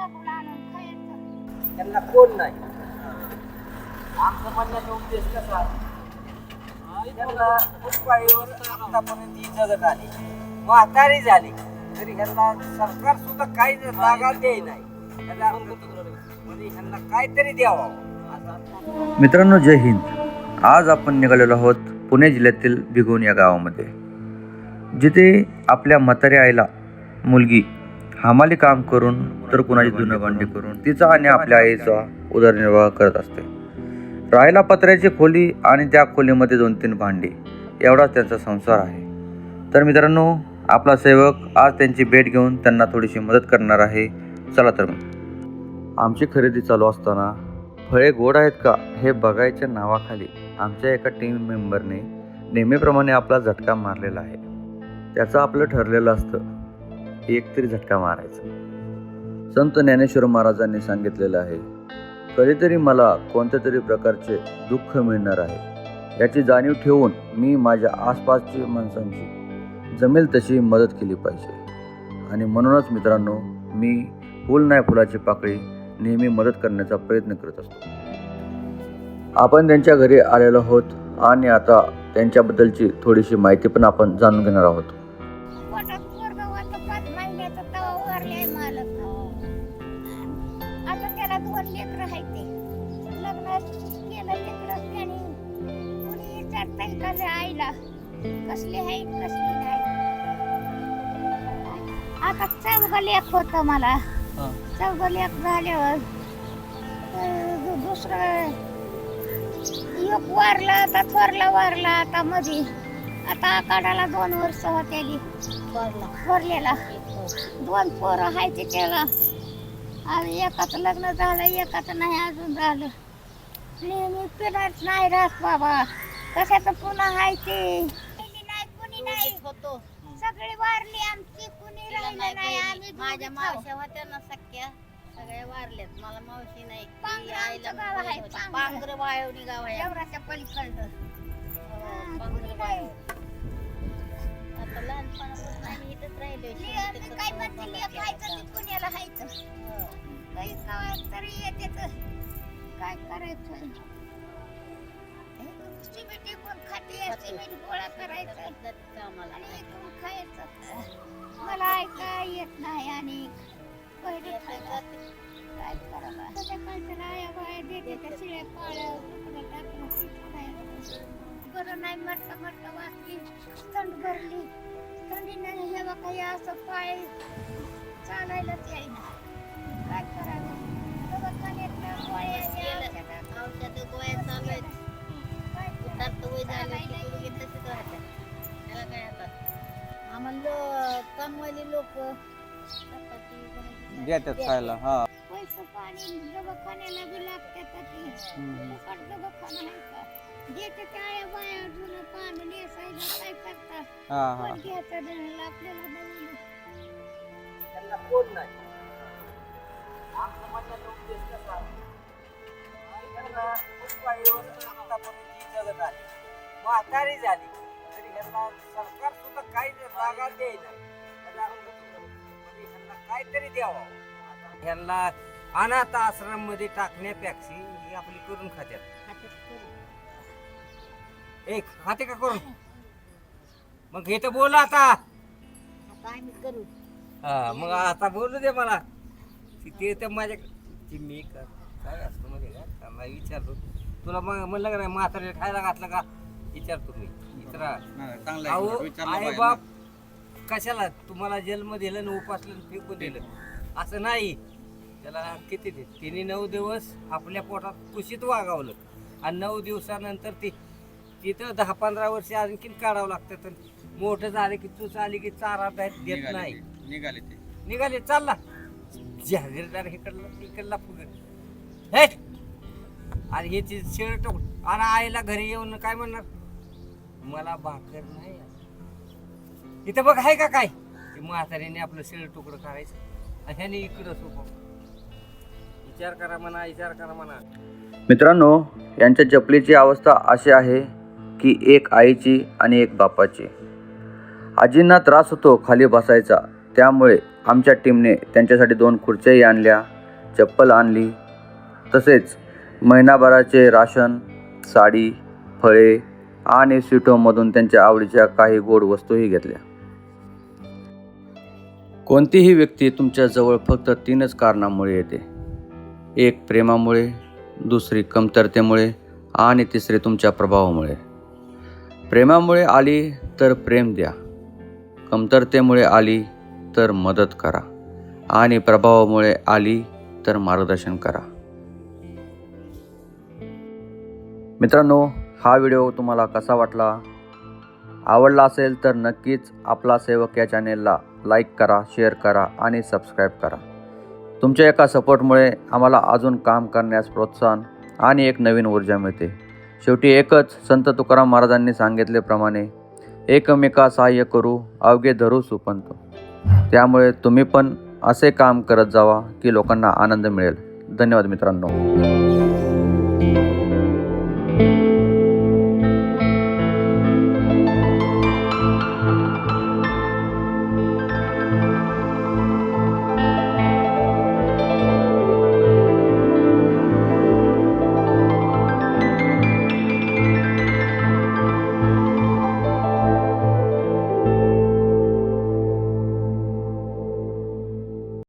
मागून आणून खायचं त्यांना कोण नाही? आमचं म्हणण्याचा उद्देश कसा त्यांना पाळीवर आतापर्यंत ही जगत आली. म्हातारी झाली. तरी ह्यांना सरकार सुद्धा काही जागा देई नाही. ह्यांना म्हणजे ह्यांना काहीतरी द्यावं. मित्रांनो जय हिंद. आज आपण निघालेलो आहोत पुणे जिल्ह्यातील भिगवण या गावामध्ये जिथे आपल्या म्हाताऱ्या आईला मुलगी हमाली काम करून तर कुणाची जुनं भांडी करून तिचा आणि आपल्या आईचा उदरनिर्वाह करत असते. राहायला पत्र्याची खोली आणि त्या खोलीमध्ये दोन तीन भांडी. एवढाच त्यांचा संसार आहे. तर मित्रांनो आपला सेवक आज त्यांची भेट घेऊन त्यांना थोडीशी मदत करणार आहे. चला तर मग. आमची खरेदी चालू असताना फळे गोड आहेत का हे बघायच्या नावाखाली आमच्या एका टीम मेंबरने नेहमीप्रमाणे आपला झटका मारलेला आहे. त्याचं आपलं ठरलेलं असतं. एक तरी झटका मारायचा. संत ज्ञानेश्वर महाराजांनी सांगितलेलं आहे कधीतरी मला कोणत्या तरी प्रकारचे दुःख मिळणार आहे. याची जाणीव ठेवून मी माझ्या आसपासची माणसांची जमेल तशी मदत केली पाहिजे. आणि म्हणूनच मित्रांनो मी फुल नाही फुलाची पाकळी नेहमी मदत करण्याचा प्रयत्न करत असतो. आपण त्यांच्या घरी आलेलो आहोत आणि आता त्यांच्याबद्दलची थोडीशी माहिती पण आपण जाणून घेणार आहोत. विचारता का आईला. कसली आहे कसली नाही. आता चौघ लेख होत मला. चौघ लेख झाल्यावर दुसरं एक वारला आता थोरला वारला आता मधी. आता आकाडाला दोन वर्ष होत्याली थोरलेला. दोन पोरं आहेत त्याला. आणि एकाच लग्न झालं एकाच नाही अजून झालं. नेहमी पिणार नाही राहत बाबा. कशाचं पुन्हा ते नाही कुणी नाही होतो सगळी वारली आमची कुणी तिला राहिलं नाही नाही बहिणी. आम्ही माझ्या. मावश्या होत्या ना सख्या सगळ्या वारल्यात मला मावशी नाही आमचं गाव आहे, होती. पांघरं. पांघरं वाळवणी गाव आहे देवराच्या पलीकडं हो, कुणी. वाळवणी. आता लहानपणापासून आम्ही इथंच काय म्हणते खायचं आता. ते पुण्याला खायचं हो. काही तरी येते तर काय करायचं सिमेंट इकून खाते सिमेंट गोळा करायचं. आणि खायचं. मला ऐका येत नाही आणि पहिले. काय करावं? संध्याकाळच्या आया बाया. देते त्या शिळ्या पाळ्या. बरं नाही मरता मरता वाचली. थंड भरली. थंडीने हे बघा हे असं पाय चालायलाच येईना. आम्हाला कमवायले लोक देतात खायला हा. पैसे पाणी दवाखान्याला बी लागतात फुकट दवाखाना आहे का? देते त्या बाया जुनं पाणी नेसायला काय करतात हा पण घ्यायचं आपल्याला त्यांना कोण नाही. म्हातारी झाली. तरी ह्यांना सरकार सुद्धा काही जागा देई नाही ह्यांना म्हणजे काहीतरी द्यावं. ह्यांना अनाथ आश्रममध्ये टाकण्यापेक्षा ही आपली करून खात्यात. एक खाते का करून? मग हे तर बोला आता. हा मग आता बोलू दे मला. ती- ते तर माझ्या ती मी काय असतं म्हणजे का? त्यांना विचारतो. तुला मग म्हणलं का नाही म्हातारे खायला घातलं का? विचारतो मी विचारा अहो आई बाप कशाला तुम्हाला जन्म दिलं ना उपासलं आणि फेकून दिलं? असं नाही. त्याला किती ते तिने नऊ दिवस आपल्या पोटात कुशीत वागावलं. आणि नऊ दिवसानंतर ती तिथं दहा पंधरा वर्ष आणखीन काढावं लागतं तर मोठं झालं की तूच आली की चारा देत देत नाही. निघाले ते. निघाले चालला. जागीरदार इकडला इकडला फुग हे! आणि हे ती शेळ टोक आणि आईला घरी येऊन काय म्हणणार? मला भाकर नाही. इथं बघ आहे का काय? ते म्हातारीने आपलं शेळ तुकडं करायचं. आणि ह्याने इकडं सोपं. विचार करा म्हणा विचार करा म्हणा. मित्रांनो यांच्या जपलीची अवस्था अशी आहे की एक आईची आणि एक बापाची. आजींना त्रास होतो खाली बसायचा. त्यामुळे आमच्या टीमने त्यांच्यासाठी दोन खुर्च्याही आणल्या चप्पल आणली. तसेच महिनाभराचे राशन साडी फळे आणि स्वीटोमधून त्यांच्या आवडीच्या काही गोड वस्तूही घेतल्या. कोणतीही व्यक्ती तुमच्या जवळ फक्त तीनच कारणामुळे येते. एक प्रेमामुळे दुसरी कमतरतेमुळे आणि तिसरी तुमच्या प्रभावामुळे. प्रेमामुळे आली तर प्रेम द्या. कमतरतेमुळे आली तर मदत करा. आणि प्रभावामुळे आली तर मार्गदर्शन करा. मित्रांनो हा व्हिडिओ तुम्हाला कसा वाटला? आवडला असेल तर नक्कीच आपला सेवक या चॅनेलला लाईक करा शेअर करा आणि सबस्क्राईब करा. तुमच्या एका सपोर्टमुळे आम्हाला अजून काम करण्यास प्रोत्साहन आणि एक नवीन ऊर्जा मिळते. शेवटी एकच संत तुकाराम महाराजांनी सांगितल्याप्रमाणे एकमेका सहाय्य करू अवघे धरू सुपंत. त्यामुळे तुम्ही पण असे काम करत जावा की लोकांना आनंद मिळेल. धन्यवाद मित्रांनो.